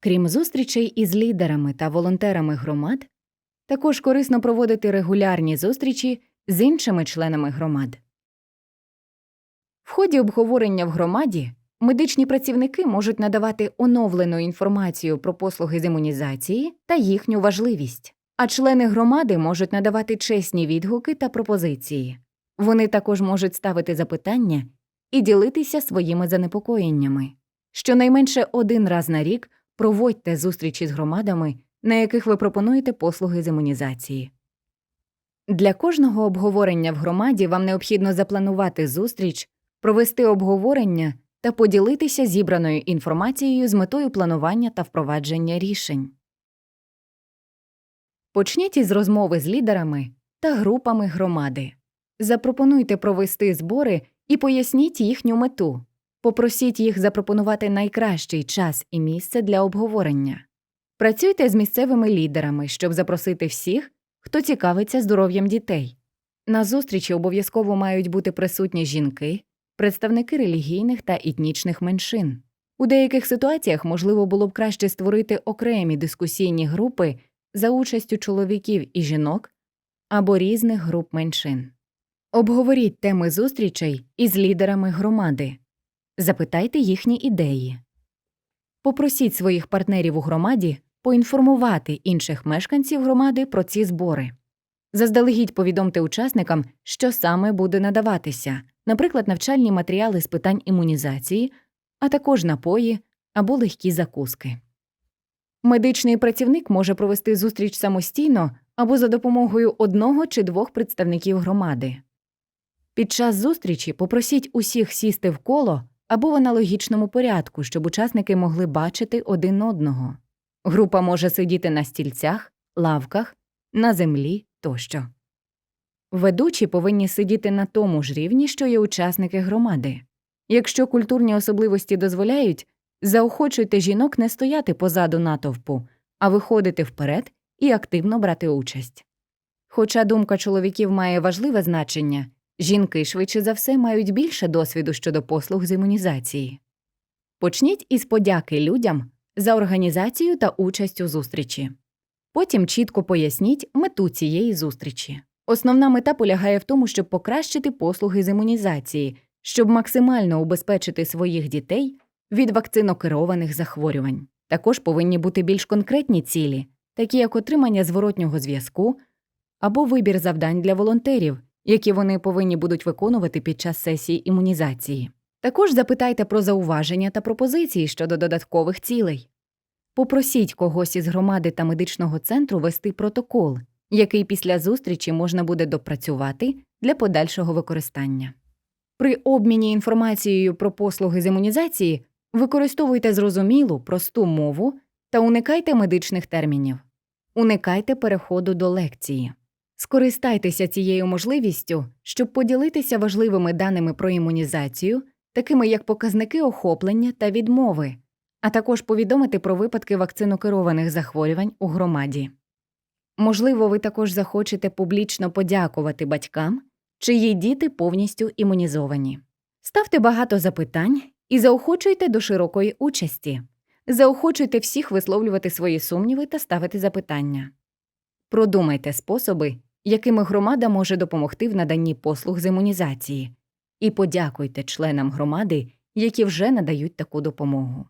Крім зустрічей із лідерами та волонтерами громад, також корисно проводити регулярні зустрічі з іншими членами громад. В ході обговорення в громаді медичні працівники можуть надавати оновлену інформацію про послуги з імунізації та їхню важливість, а члени громади можуть надавати чесні відгуки та пропозиції. Вони також можуть ставити запитання і ділитися своїми занепокоєннями. Щонайменше один раз на рік проводьте зустрічі з громадами, на яких ви пропонуєте послуги з імунізації. Для кожного обговорення в громаді вам необхідно запланувати зустріч, провести обговорення та поділитися зібраною інформацією з метою планування та впровадження рішень. Почніть із розмови з лідерами та групами громади. Запропонуйте провести збори і поясніть їхню мету. Попросіть їх запропонувати найкращий час і місце для обговорення. Працюйте з місцевими лідерами, щоб запросити всіх, хто цікавиться здоров'ям дітей. На зустрічі обов'язково мають бути присутні жінки, представники релігійних та етнічних меншин. У деяких ситуаціях можливо було б краще створити окремі дискусійні групи за участю чоловіків і жінок або різних груп меншин. Обговоріть теми зустрічей із лідерами громади. Запитайте їхні ідеї. Попросіть своїх партнерів у громаді поінформувати інших мешканців громади про ці збори. Заздалегідь повідомте учасникам, що саме буде надаватися, наприклад, навчальні матеріали з питань імунізації, а також напої або легкі закуски. Медичний працівник може провести зустріч самостійно або за допомогою одного чи двох представників громади. Під час зустрічі попросіть усіх сісти в коло або в аналогічному порядку, щоб учасники могли бачити один одного. Група може сидіти на стільцях, лавках, на землі тощо. Ведучі повинні сидіти на тому ж рівні, що й учасники громади. Якщо культурні особливості дозволяють, заохочуйте жінок не стояти позаду натовпу, а виходити вперед і активно брати участь. Хоча думка чоловіків має важливе значення, жінки швидше за все мають більше досвіду щодо послуг з імунізації. Почніть із подяки людям за організацію та участь у зустрічі. Потім чітко поясніть мету цієї зустрічі. Основна мета полягає в тому, щоб покращити послуги з імунізації, щоб максимально убезпечити своїх дітей від вакцинокерованих захворювань. Також повинні бути більш конкретні цілі, такі як отримання зворотнього зв'язку або вибір завдань для волонтерів, які вони повинні будуть виконувати під час сесії імунізації. Також запитайте про зауваження та пропозиції щодо додаткових цілей. Попросіть когось із громади та медичного центру вести протокол, який після зустрічі можна буде допрацювати для подальшого використання. При обміні інформацією про послуги з імунізації використовуйте зрозумілу, просту мову та уникайте медичних термінів. Уникайте переходу до лекції. Скористайтеся цією можливістю, щоб поділитися важливими даними про імунізацію, такими як показники охоплення та відмови, а також повідомити про випадки вакцинокерованих захворювань у громаді. Можливо, ви також захочете публічно подякувати батькам, чиї діти повністю імунізовані. Ставте багато запитань і заохочуйте до широкої участі. Заохочуйте всіх висловлювати свої сумніви та ставити запитання. Продумайте способи, якими громада може допомогти в наданні послуг з імунізації, і подякуйте членам громади, які вже надають таку допомогу.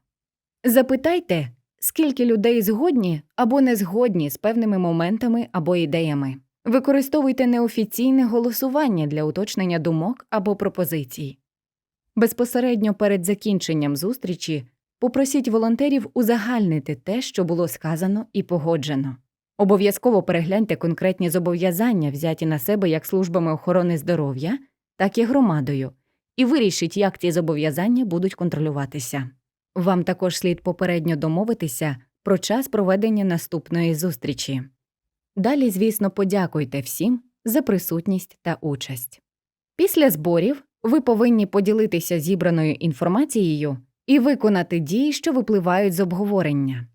Запитайте, скільки людей згодні або не згодні з певними моментами або ідеями. Використовуйте неофіційне голосування для уточнення думок або пропозицій. Безпосередньо перед закінченням зустрічі попросіть волонтерів узагальнити те, що було сказано і погоджено. Обов'язково перегляньте конкретні зобов'язання, взяті на себе як службами охорони здоров'я, так і громадою, і вирішіть, як ці зобов'язання будуть контролюватися. Вам також слід попередньо домовитися про час проведення наступної зустрічі. Далі, звісно, подякуйте всім за присутність та участь. Після зборів ви повинні поділитися зібраною інформацією і виконати дії, що випливають з обговорення.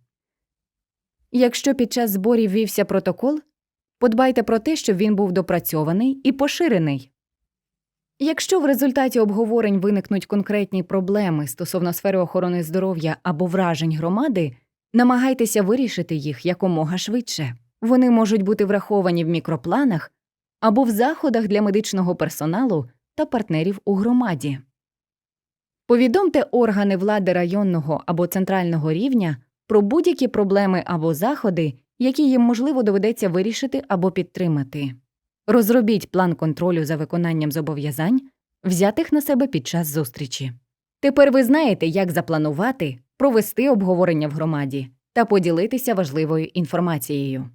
Якщо під час зборів вівся протокол, подбайте про те, щоб він був допрацьований і поширений. Якщо в результаті обговорень виникнуть конкретні проблеми стосовно сфери охорони здоров'я або вражень громади, Намагайтеся вирішити їх якомога швидше. Вони можуть бути враховані в мікропланах або в заходах для медичного персоналу та партнерів у громаді. Повідомте органи влади районного або центрального рівня про будь-які проблеми або заходи, які їм можливо доведеться вирішити або підтримати. Розробіть план контролю за виконанням зобов'язань, взятих на себе під час зустрічі. Тепер ви знаєте, як запланувати, провести обговорення в громаді та поділитися важливою інформацією.